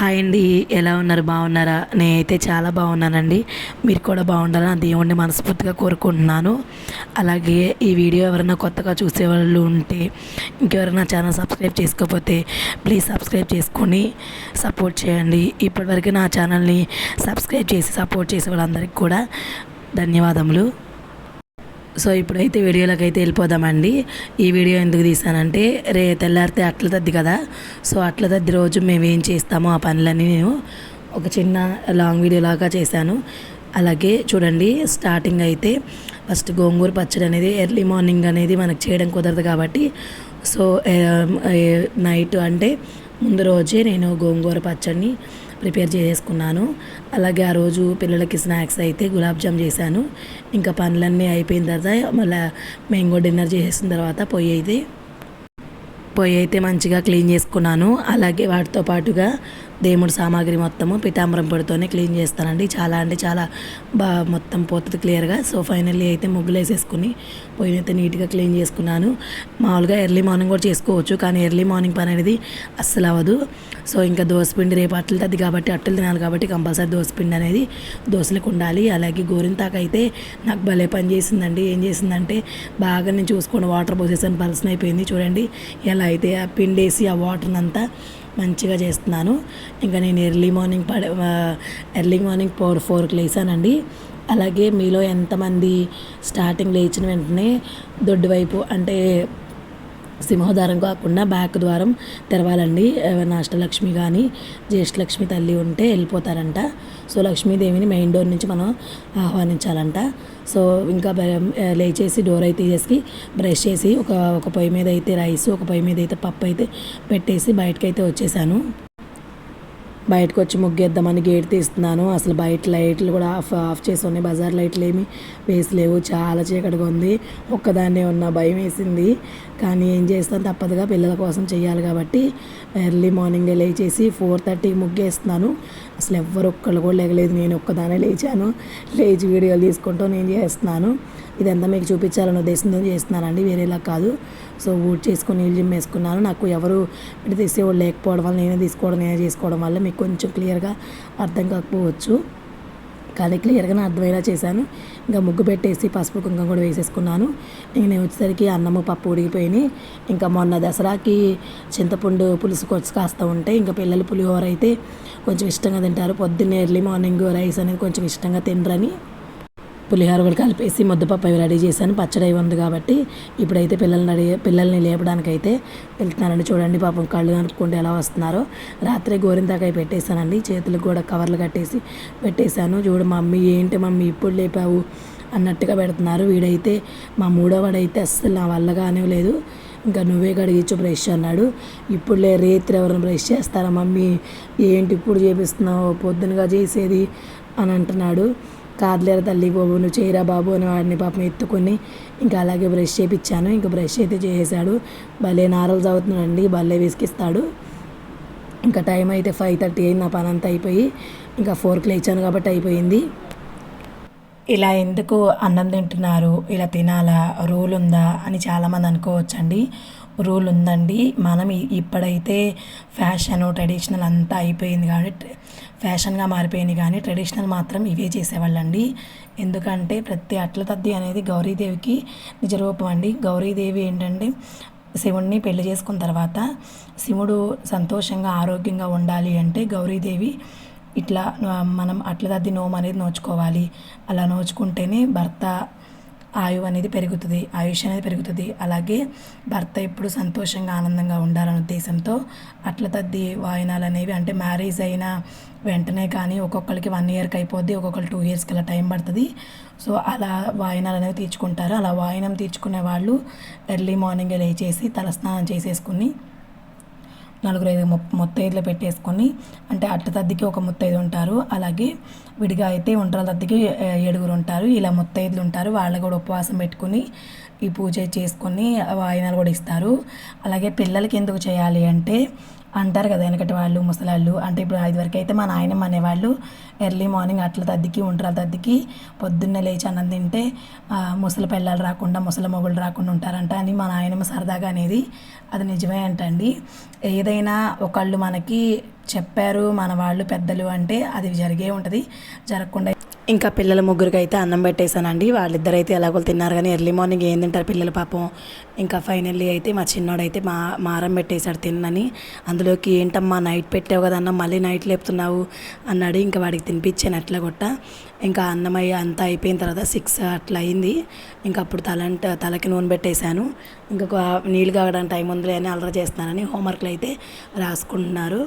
Hi అండి. ఎలా ఉన్నారు? బాగున్నారా? నేనైతే చాలా బాగున్నానండి. మీరు కూడా బాగుండాలని దేవుణ్ణి మనస్ఫూర్తిగా కోరుకుంటున్నాను. అలాగే ఈ వీడియో ఎవరైనా కొత్తగా చూసేవాళ్ళు ఉంటే ఇంకెవరైనా ఛానల్ సబ్స్క్రైబ్ చేసుకోకపోతే ప్లీజ్ సబ్స్క్రైబ్ చేసుకొని సపోర్ట్ చేయండి. ఇప్పటివరకు నా ఛానల్ని సబ్స్క్రైబ్ చేసి సపోర్ట్ చేసే వాళ్ళందరికీ కూడా ధన్యవాదములు. సో ఇప్పుడైతే వీడియోలోకి అయితే వెళ్ళిపోదామండి. ఈ వీడియో ఎందుకు తీసానంటే రే తెల్లారితే అట్ల తద్ది కదా. సో అట్ల తద్ది రోజు మేము ఏం చేస్తామో ఆ పనులన్నీ నేను ఒక చిన్న లాంగ్ వీడియో లాగా చేశాను. అలాగే చూడండి స్టార్టింగ్ అయితే ఫస్ట్ గోంగూర పచ్చడి అనేది ఎర్లీ మార్నింగ్ అనేది మనకు చేయడం కుదరదు కాబట్టి సో నైట్ అంటే ముందు రోజే నేను గోంగూర పచ్చడిని ప్రిపేర్ చేసుకున్నాను. అలాగే ఆ రోజు పిల్లలకి స్నాక్స్ అయితే గులాబ్ జామ్ చేశాను. ఇంకా పనులన్నీ అయిపోయిన తర్వాత మళ్ళీ మేము కూడా డిన్నర్ చేసిన తర్వాత పొయ్యి అయితే పొయ్యి అయితే మంచిగా క్లీన్ చేసుకున్నాను. అలాగే వాటితో పాటుగా దేవుడి సామాగ్రి మొత్తము పిఠాంబరం పొడితోనే క్లీన్ చేస్తానండి. చాలా అంటే చాలా బాగా మొత్తం పోతుంది క్లియర్గా. సో ఫైనల్లీ అయితే ముగ్గులు వేసేసుకుని పొయ్యిని అయితే నీట్గా క్లీన్ చేసుకున్నాను. మామూలుగా ఎర్లీ మార్నింగ్ కూడా చేసుకోవచ్చు. కానీ ఎర్లీ మార్నింగ్ పని అనేది అస్సలు అవ్వదు. సో ఇంకా దోసపిండి రేపు అట్టలు తద్ది కాబట్టి అట్టలు తినాలి కాబట్టి కంపల్సరీ దోసపిండి అనేది దోశలకు ఉండాలి. అలాగే గోరింతాకు అయితే నాకు భలే పని చేసిందండి. ఏం చేసిందంటే బాగా నేను చూసుకోండి వాటర్ పోసేసాను పలసన అయిపోయింది చూడండి ఎలా అయితే ఆ పిండి వేసి ఆ వాటర్ని అంతా మంచిగా చేస్తున్నాను. ఇంకా నేను ఎర్లీ మార్నింగ్ పడ ఎర్లీ మార్నింగ్ ఫోర్ ఫోర్కి లేసానండి అలాగే మీలో ఎంతమంది స్టార్టింగ్ లేచిన వెంటనే దొడ్డు వైపు అంటే సింహద్వారం కాకుండా బ్యాక్ ద్వారం తెరవాలండి. ఏమైనా అష్టలక్ష్మి కానీ జ్యేష్ఠలక్ష్మి తల్లి ఉంటే వెళ్ళిపోతారంట. సో లక్ష్మీదేవిని మెయిన్ డోర్ నుంచి మనం ఆహ్వానించాలంట. సో ఇంకా బ- లేచేసి డోర్ అయితే తీసేసి బ్రష్ చేసి ఒక ఒక పొయ్యి మీద అయితే రైస్ ఒక పొయ్యి మీద అయితే పప్పు అయితే పెట్టేసి బయటకు అయితే వచ్చేసాను. బయటకు వచ్చి ముగ్గేద్దామని గేట్ తీస్తున్నాను. అసలు బయట లైట్లు కూడా ఆఫ్ ఆఫ్ చేసి ఉన్నాయి. బజార్ లైట్లు ఏమి వేసలేవు చాలా చీకటిగా ఉంది. ఒక్కదాన్నే ఉన్న భయం వేసింది. కానీ ఏం చేస్తాను తప్పదుగా పిల్లల కోసం చేయాలి కాబట్టి ఎర్లీ మార్నింగ్ లేచేసి ఫోర్ థర్టీకి ముగ్గేస్తున్నాను. అసలు ఎవ్వరు ఒక్కళ్ళు కూడా లేగలేదు. నేను ఒక్కదానే లేచాను. లేచి వీడియోలు తీసుకుంటూ నేను చేస్తున్నాను. ఇదంతా మీకు చూపించాలనే ఉద్దేశంతో చేస్తున్నానండి. వేరేలా కాదు. సో ఊట్ చేసుకుని నీళ్ళు జిమ్మేసుకున్నాను నాకు ఎవరు తీసేవాళ్ళు లేకపోవడం వల్ల నేనే తీసుకోవడం నేనే చేసుకోవడం వల్ల మీకు కొంచెం క్లియర్గా అర్థం కాకపోవచ్చు. కానీ క్లియర్గా నా అర్థమయ్యేలా చేశాను. ఇంకా ముగ్గు పెట్టేసి పసుపు కుంకుమ కూడా వేసేసుకున్నాను. ఇంక నేను వచ్చేసరికి అన్నము పప్పు ఉడిగిపోయినాయి ఇంకా మొన్న దసరాకి చింతపండు పులుసు కొచ్చి కాస్త ఉంటే ఇంకా పిల్లలు పులిహోర అయితే కొంచెం ఇష్టంగా తింటారు. పొద్దున్నే ఎర్లీ మార్నింగ్ రైస్ అనేది కొంచెం ఇష్టంగా తినరని. పులిహోర కూడా కలిపేసి ముద్దపప్పు అవి రెడీ చేశాను. పచ్చడి అయి ఉంది కాబట్టి ఇప్పుడైతే పిల్లల్ని రెడీ పిల్లల్ని లేపడానికైతే వెళ్తున్నానండి చూడండి పాపం కళ్ళు కనుక్కుంటే ఎలా వస్తున్నారో. రాత్రి గోరింతాకాయ పెట్టేశానండి. చేతులకు కూడా కవర్లు కట్టేసి పెట్టేశాను. చూడు మమ్మీ ఏంటి మమ్మీ ఇప్పుడు లేపావు? అన్నట్టుగా పెడుతున్నారు. వీడైతే మా మూడో వాడైతే అస్సలు నా వల్ల కానివ్వలేదు. ఇంకా నువ్వే కడిగించు బ్రష్ అన్నాడు. ఇప్పుడులే రేత్రి ఎవరైనా బ్రష్ చేస్తారా మమ్మీ? ఏంటి ఇప్పుడు చేపిస్తున్నావు? పొద్దునగా చేసేది? అని అంటున్నాడు. కాదులేరా తల్లి బాబు నువ్వు చేయరా బాబు అని వాడిని పాపం ఎత్తుకొని ఇంకా అలాగే బ్రష్ చేయించాను ఇంకా బ్రష్ అయితే చేసేసాడు. భలే నారలు చదువుతున్నాడండి భలే విసికిస్తాడు ఇంకా టైం అయితే ఫైవ్ థర్టీ అయింది నా పని అంతా అయిపోయి ఇంకా ఫోర్కి లేచాను కాబట్టి అయిపోయింది. ఇలా ఎందుకు అన్నం తింటున్నారు? ఇలా తినాలా? రూల్ ఉందా అని చాలామంది అనుకోవచ్చండి. రూల్ ఉందండి మనం ఇప్పుడైతే ఫ్యాషన్ ట్రెడిషనల్ అంతా అయిపోయింది కాబట్టి ఫ్యాషన్గా మారిపోయింది కానీ ట్రెడిషనల్ మాత్రం ఇవే చేసేవాళ్ళండి. ఎందుకంటే ప్రతి అట్ల తద్ది అనేది గౌరీదేవికి నిజరూపం అండి. గౌరీదేవి ఏంటంటే శివుణ్ణి పెళ్ళి చేసుకున్న తర్వాత శివుడు సంతోషంగా ఆరోగ్యంగా ఉండాలి అంటే గౌరీదేవి ఇట్లా మనం అట్ల తద్ది నోము అనేది నోచుకోవాలి. అలా నోచుకుంటేనే భర్త ఆయువు అనేది పెరుగుతుంది ఆయుష్ అనేది పెరుగుతుంది. అలాగే భర్త ఎప్పుడు సంతోషంగా ఆనందంగా ఉండాలనే ఉద్దేశంతో అట్ల తద్ది వాయినాలు అనేవి అంటే మ్యారేజ్ అయిన వెంటనే కానీ ఒక్కొక్కరికి వన్ ఇయర్కి అయిపోద్ది ఒక్కొక్కరు టూ ఇయర్స్కి అలా టైం పడుతుంది. సో అలా వాయినాలు అనేవి తీర్చుకుంటారు. అలా వాయినం తీర్చుకునే వాళ్ళు ఎర్లీ మార్నింగ్ లేచేసి తలస్నానం చేసేసుకుని నలుగురు ఐదు ముత్తైదులు పెట్టేసుకొని అంటే అట్ట తద్దికి ఒక ముత్తైదు ఉంటారు. అలాగే విడిగా అయితే ఒంటరి తద్దికి ఏడుగురు ఉంటారు. ఇలా ముత్తైదులు ఉంటారు. వాళ్ళు కూడా ఉపవాసం పెట్టుకుని ఈ పూజ చేసుకొని వాయినాలు కూడా ఇస్తారు. అలాగే పిల్లలకి ఎందుకు చేయాలి అంటే అంటారు కదా వెనకటి వాళ్ళు ముసలాళ్ళు. అంటే ఇప్పుడు ఐదు వరకు అయితే మా నాయనమ్మ అనేవాళ్ళు ఎర్లీ మార్నింగ్ అట్ల తద్దికి ఒంటరాల తద్దికి పొద్దున్నే లేచి అన్నం తింటే ముసలి పిల్లలు రాకుండా ముసలి మొగులు రాకుండా ఉంటారంట అని మా నాయనమ్మ సరదాగా అనేది అది నిజమే అంటండి. ఏదైనా ఒకళ్ళు మనకి చెప్పారు మన వాళ్ళు పెద్దలు అంటే అది జరిగే ఉంటుంది. జరగకుండా ఇంకా పిల్లల ముగ్గురికి అయితే అన్నం పెట్టేశానండి. వాళ్ళిద్దరు అయితే ఎలాగో తిన్నారు కానీ ఎర్లీ మార్నింగ్ ఏం తింటారు పిల్లలు పాపం. ఇంకా ఫైనల్లీ అయితే మా చిన్నోడైతే మా మారం పెట్టేశాడు తిన్నని. అందులోకి ఏంటమ్మా నైట్ పెట్టావు కదా అన్న మళ్ళీ నైట్ లేపుతున్నావు అన్నాడు. ఇంకా వాడికి తినిపించాను అట్లా కొట్ట ఇంకా అన్నం అయ్యి అంతా అయిపోయిన తర్వాత సిక్స్ అట్లా అయింది. ఇంకా అప్పుడు తలంట తలకి నూనె పెట్టేశాను. ఇంకా నీళ్ళు కాగడానికి టైం ఉందిలే అని అలరా చేస్తున్నానని హోంవర్క్లు అయితే రాసుకుంటున్నారు.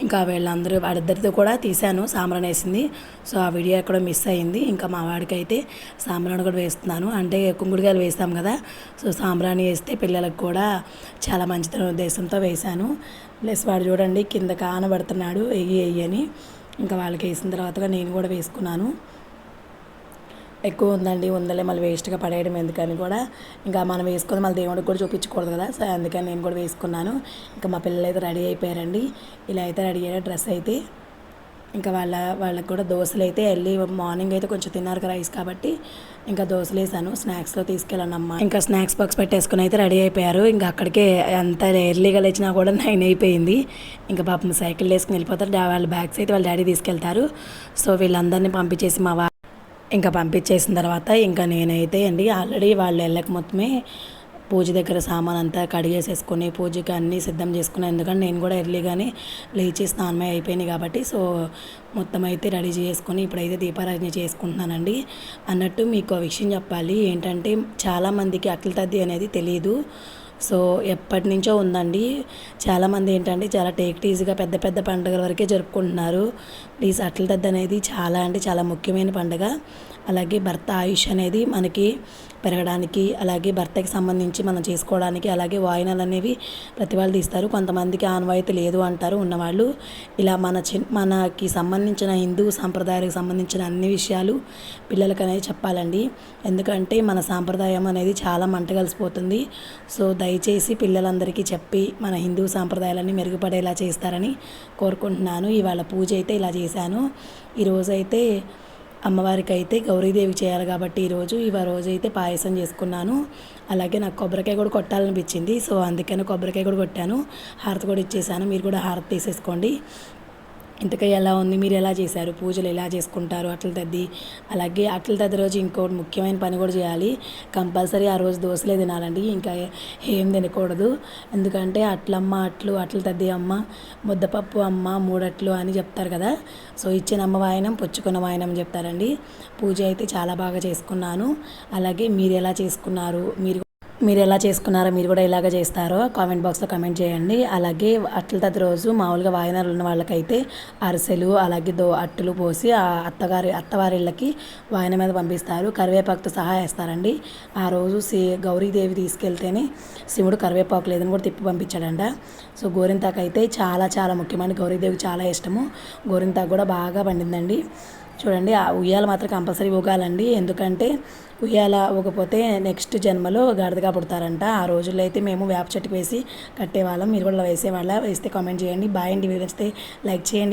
ఇంకా వీళ్ళందరూ వాడిద్దరితో కూడా తీశాను. సాంబ్రాన్ వేసింది. సో ఆ వీడియో ఎక్కడో మిస్ అయింది. ఇంకా మా వాడికైతే సాంబ్రాణి సాంబ్రాన్ కూడా వేస్తున్నాను. అంటే కుంగుడుగాయలు వేస్తాం కదా. సో సాంబ్రాణి వేస్తే పిల్లలకు కూడా చాలా మంచి ఉద్దేశంతో వేశాను. ప్లస్ వాడు చూడండి కింద కానబడుతున్నాడు ఎయ్యి ఎయ్యి అని. ఇంకా వాళ్ళకి వేసిన తర్వాత నేను కూడా వేసుకున్నాను. ఎక్కువ ఉందండి. ఉందలే మళ్ళీ వేస్ట్గా పడేయడం ఎందుకని కూడా. ఇంకా మనం వేసుకొని మళ్ళీ దేవుడికి కూడా చూపించకూడదు కదా. సో అందుకని నేను కూడా వేసుకున్నాను. ఇంకా మా పిల్లలు అయితే రెడీ అయిపోయారండి. ఇలా అయితే రెడీ అయ్యారు డ్రెస్ అయితే. ఇంకా వాళ్ళ వాళ్ళకి కూడా దోశలు అయితే వెళ్ళి మార్నింగ్ అయితే కొంచెం తిన్నారు కదా రైస్ కాబట్టి. ఇంకా దోశలు వేసాను. స్నాక్స్లో తీసుకెళ్ళాను అమ్మ ఇంకా స్నాక్స్ బాక్స్ పెట్టేసుకుని అయితే రెడీ అయిపోయారు. ఇంకా అక్కడికే అంత ఎర్లీగా లేచినా కూడా నైన్ అయిపోయింది. ఇంకా పాపం సైకిల్ వేసుకుని వెళ్ళిపోతారు. వాళ్ళ బ్యాగ్స్ అయితే వాళ్ళ డాడీ తీసుకెళ్తారు. సో వీళ్ళందరినీ పంపించేసి మా ఇంకా పంపించేసిన తర్వాత ఇంకా నేనైతే అండి ఆల్రెడీ వాళ్ళు వెళ్ళక మొత్తమే పూజ దగ్గర సామాన్ అంతా కడిగేసేసుకొని పూజకి అన్నీ సిద్ధం చేసుకున్నాను. ఎందుకంటే నేను కూడా ఎర్లీగానే లేచి స్నానమే అయిపోయింది కాబట్టి సో మొత్తం అయితే రెడీ చేసుకొని ఇప్పుడైతే దీపారాధన చేసుకుంటున్నానండి. అన్నట్టు మీకు విషయం చెప్పాలి. ఏంటంటే చాలామందికి అట్ల తద్ది అనేది తెలియదు సో ఎప్పటి నుంచో ఉందండి. చాలామంది ఏంటంటే చాలా టేక్ ఈజీగా పెద్ద పెద్ద పండుగల వరకే జరుపుకుంటున్నారు. ప్లీజ్ అట్ల దద్ద అనేది చాలా అంటే చాలా ముఖ్యమైన పండుగ. అలాగే భర్త ఆయుష్ అనేది మనకి పెరగడానికి అలాగే భర్తకి సంబంధించి మనం చేసుకోవడానికి అలాగే వాయినాలు అనేవి ప్రతి వాళ్ళు తీస్తారు. కొంతమందికి ఆనవాయితీ లేదు అంటారు ఉన్నవాళ్ళు. ఇలా మన చి మనకి సంబంధించిన హిందూ సాంప్రదాయాలకు సంబంధించిన అన్ని విషయాలు పిల్లలకి అనేది చెప్పాలండి. ఎందుకంటే మన సాంప్రదాయం అనేది చాలా మంట కలిసిపోతుంది. సో దయచేసి పిల్లలందరికీ చెప్పి మన హిందూ సాంప్రదాయాలన్నీ మెరుగుపడేలా చేస్తారని కోరుకుంటున్నాను. ఇవాళ పూజ అయితే ఇలా చేశాను. ఈరోజైతే అమ్మవారికి అయితే గౌరీదేవి చేయాలి కాబట్టి ఈరోజు ఇవ రోజు అయితే పాయసం చేసుకున్నాను. అలాగే నాకు కొబ్బరికాయ కూడా కొట్టాలనిపించింది. సో అందుకని కొబ్బరికాయ కూడా కొట్టాను. హారతి కూడా ఇచ్చేసాను. మీరు కూడా హారతి తీసేసుకోండి. ఇంతకై ఎలా ఉంది? మీరు ఎలా చేశారు? పూజలు ఎలా చేసుకుంటారు? అట్ల తద్ది. అలాగే అట్ల తద్ది రోజు ఇంకోటి ముఖ్యమైన పని కూడా చేయాలి. కంపల్సరీ ఆ రోజు దోశలే తినాలండి. ఇంకా ఏం తినకూడదు. ఎందుకంటే అట్లమ్మ అట్లు అట్ల తద్ది అమ్మ ముద్దపప్పు అమ్మ మూడట్లు అని చెప్తారు కదా. సో ఇచ్చిన అమ్మ వాయనం పుచ్చుకున్న వాయనం చెప్తారండి. పూజ అయితే చాలా బాగా చేసుకున్నాను. అలాగే మీరు ఎలా చేసుకున్నారు? మీరు మీరు ఎలా చేసుకున్నారో మీరు కూడా ఎలాగ చేస్తారో కామెంట్ బాక్స్లో కామెంట్ చేయండి. అలాగే అట్ల తది రోజు మామూలుగా వాయినాలు ఉన్న వాళ్ళకైతే అరిసెలు అలాగే దో అట్టులు పోసి ఆ అత్తగారి అత్తవారిళ్ళకి వాయన మీద పంపిస్తారు. కరివేపాకుతో సహా వేస్తారండి. ఆ రోజు శ్రీ గౌరీదేవి తీసుకెళ్తేనే శివుడు కరివేపాకు లేదని కూడా తిప్పి పంపించాడంట. సో గోరింతాకు అయితే చాలా చాలా ముఖ్యమైన గౌరీదేవికి చాలా ఇష్టము. గోరింతాకు కూడా బాగా పండిందండి. చూడండి ఆ ఉయ్యాల మాత్రం కంపల్సరీ ఊగాలండి ఎందుకంటే ఉయ్యాల ఊగపోతే నెక్స్ట్ జన్మలో గాడిదగా పుడతారంట. ఆ రోజుల్లో అయితే మేము వేప చెట్టు వేసి కట్టేవాళ్ళం. మీరు కూడా వేసేవాళ్ళ? వేస్తే కామెంట్ చేయండి. బాయ్ అండి. వీడియో లైక్ చేయండి.